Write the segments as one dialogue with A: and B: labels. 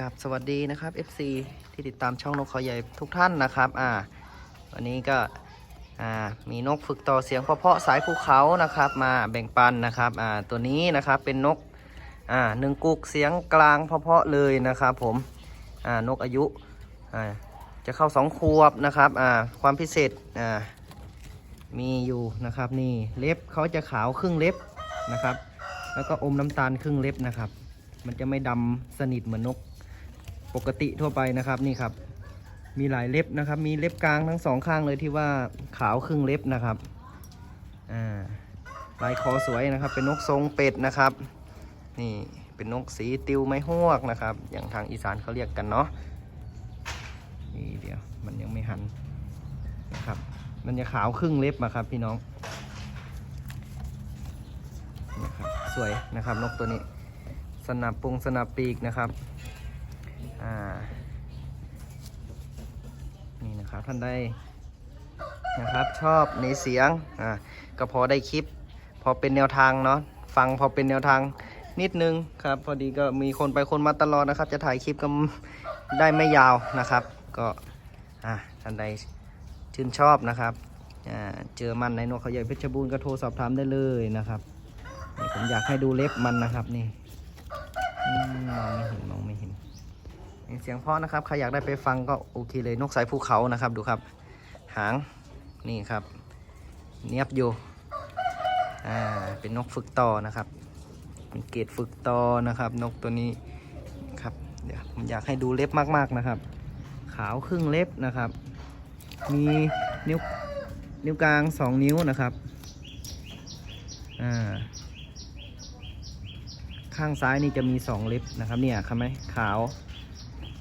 A: กับสวัสดีนะครับ FC ที่ติดตามช่องนกเขาใหญ่ทุกท่านนะครับอ่าวันนี้ก็อ่ามีนกฝึกต่อเสียงเพาะๆสายภูเขานะครับมาแบ่งปันนะครับอ่าตัวนี้นะครับเป็นนกอ่าหนึ่งกุกเสียงกลางเพาะๆเลยนะครับผมอ่านกอายุอ่าจะเข้าสองขวบนะครับอ่าความพิเศษอ่ามีอยู่นะครับนี่เล็บเขาจะขาวครึ่งเล็บนะครับ แล้วก็อมน้ำตาลครึ่งเล็บนะครับ มันจะไม่ดำสนิทเหมือนนก ปกติทั่วไปนะครับนี่ครับ มีหลายเล็บนะครับ มีเล็บกลางทั้งสองข้างเลยที่ว่าขาวครึ่งเล็บนะครับอ่าลายคอสวยนะครับ เป็นนกทรงเป็ดนะครับ นี่เป็นนกสีติวไม้หวกนะครับ อย่างทางอีสานเขาเรียกกันเนาะนี่เดี๋ยวมันยังไม่หันนะครับ มันจะขาวครึ่งเล็บอะครับพี่น้องนะครับสวยนะครับนกตัวนี้ สนับปุงสนับปีกนะครับ ท่านใดนะครับ ชอบในเสียงอ่าก็พอได้คลิป พอเป็นแนวทางเนาะฟังพอเป็นแนวทางนิดนึงครับ พอดีก็มีคนไปคนมาตลอดนะครับ จะถ่ายคลิปก็ได้ไม่ยาวนะครับ ก็อ่าท่านใดชื่นชอบนะครับอ่าเจอมันในนกเขาใหญ่เพชรบูรณ์ก็โทรสอบถามได้เลยนะครับนี่ผมอยากให้ดูเล็บมันนะครับนี่มองไม่เห็นมองไม่เห็น เสียงเพราะนะครับ ใครอยากได้ไปฟังก็โอเคเลยนกสายภูเขานะครับ ดูครับ หางนี่ครับ เนียบอยู่อ่าเป็นนกฝึกต่อนะครับเป็นเกรดฝึกต่อนะครับ นกตัวนี้ครับเดี๋ยวผมอยากให้ดูเล็บมากๆนะครับ ขาวครึ่งเล็บนะครับ มีนิ้วนิ้วกลางสองนิ้วนะครับอ่าข้างซ้ายนี่จะมีสองเล็บนะครับเนี่ยครับไหมขาว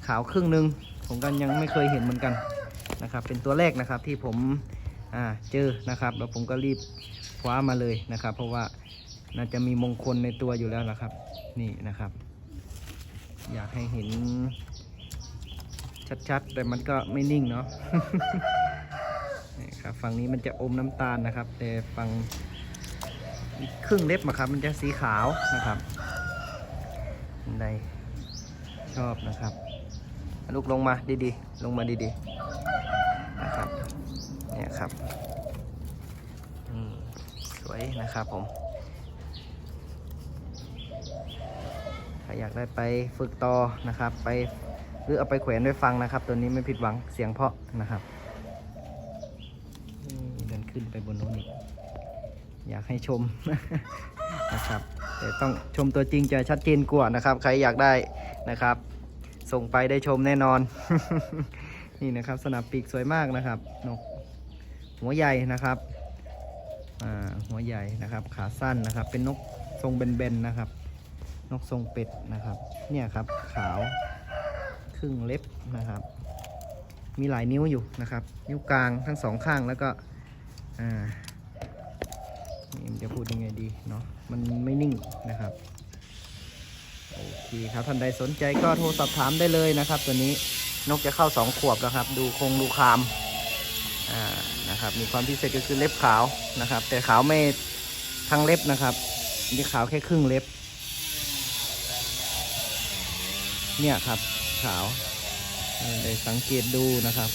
A: ขาวครึ่งหนึ่งผมก็ยังไม่เคยเห็นเหมือนกันนะครับ เป็นตัวแรกนะครับที่ผมอ่าเจอนะครับ แล้วผมก็รีบคว้ามาเลยนะครับ เพราะว่าน่าจะมีมงคลในตัวอยู่แล้วนะครับ นี่นะครับ อยากให้เห็นชัดๆ แต่มันก็ไม่นิ่งเนาะนี่ครับฝั่งนี้มันจะอมน้ำตาลนะครับ แต่ฝั่งครึ่งเล็บอะครับ มันจะสีขาวนะครับท่านใด ชอบนะครับลูกลงมาดีๆ ลงมาดีๆนะครับเนี่ยครับสวยนะครับผมใครอยากได้ไปฝึกต่อนะครับ ไปหรือเอาไปแขวนไว้ฟังนะครับ ตัวนี้ไม่ผิดหวังเสียงเพาะนะครับเดินขึ้นไปบนโน้นอีกอยากให้ชม นะครับแต่ต้องชมตัวจริงจะชัดเจนกว่านะครับ ใครอยากได้นะครับ ส่งไปได้ชมแน่นอน นี่นะครับสนับปีกสวยมากนะครับนกหัวใหญ่นะครับหัวใหญ่นะครับ ขาสั้นนะครับ เป็นนกทรงเบนๆนะครับ นกทรงเป็ดนะครับ เนี่ยครับขาวครึ่งเล็บนะครับ มีหลายนิ้วอยู่นะครับ นิ้วกลางทั้งสองข้างแล้วก็อ่า จะพูดยังไงดีเนาะมันไม่นิ่งนะครับ โอเคครับท่านใดสนใจก็โทรสอบถามได้เลยนะครับ ตัวนี้นกจะเข้าสองขวบแล้วครับ ดูคงดูคามอ่านะครับ มีความพิเศษก็คือเล็บขาวนะครับ แต่ขาวไม่ทั้งเล็บนะครับมีขาวแค่ครึ่งเล็บ เนี่ยครับขาวได้สังเกตดูนะครับ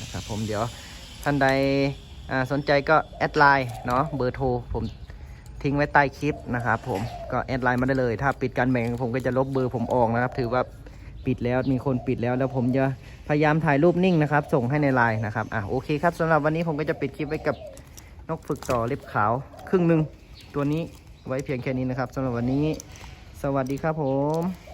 A: นะครับผมเดี๋ยว ท่านใดสนใจก็แอดไลน์เนาะเบอร์โทรผมทิ้งไว้ใต้คลิปนะครับผมก็แอดไลน์มาได้เลย ถ้าปิดการแบ่งผมก็จะลบเบอร์ผมออกนะครับ ถือว่าปิดแล้วมีคนปิดแล้วแล้วผมจะพยายามถ่ายรูปนิ่งนะครับ ส่งให้ในไลน์นะครับอะโอเคครับสำหรับวันนี้ผมก็จะปิดคลิปไว้กับนกฝึกต่อเล็บขาว ครึ่งหนึ่งตัวนี้ไว้เพียงแค่นี้นะครับสำหรับวันนี้ สวัสดีครับผม